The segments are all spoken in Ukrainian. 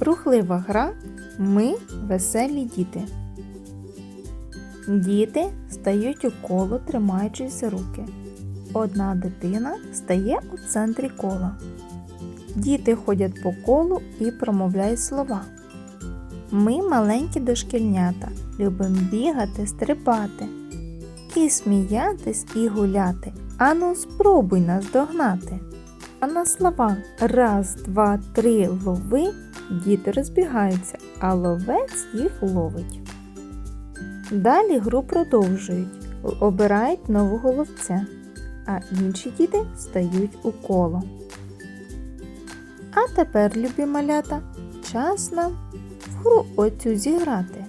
Рухлива гра Ми веселі діти. Діти стають у коло, тримаючись руки. Одна дитина стає у центрі кола. Діти ходять по колу і промовляють слова. Ми маленькі дошкільнята, любимо бігати, стрибати, і сміятись, і гуляти. Ану, спробуй нас догнати. А на слова раз, два, три лови діти розбігаються, а ловець їх ловить. Далі гру продовжують, обирають нового ловця, а інші діти стають у коло. А тепер, любі малята, час нам в гру оцю зіграти.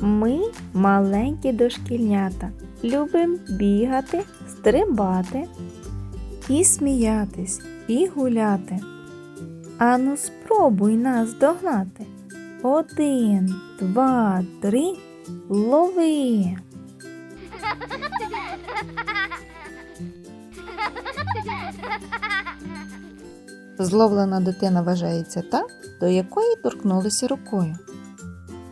Ми маленькі дошкільнята, любимо бігати, стрибати і сміятись, і гуляти. Ану, спробуй нас догнати. Один, два, три, лови. Зловлена дитина вважається та, до якої торкнулися рукою.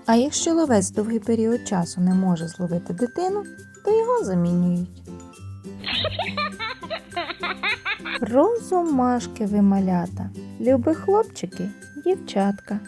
А якщо ловець довгий період часу не може зловити дитину, то його замінюють. Розумашки ви малята, люби хлопчики, дівчатка.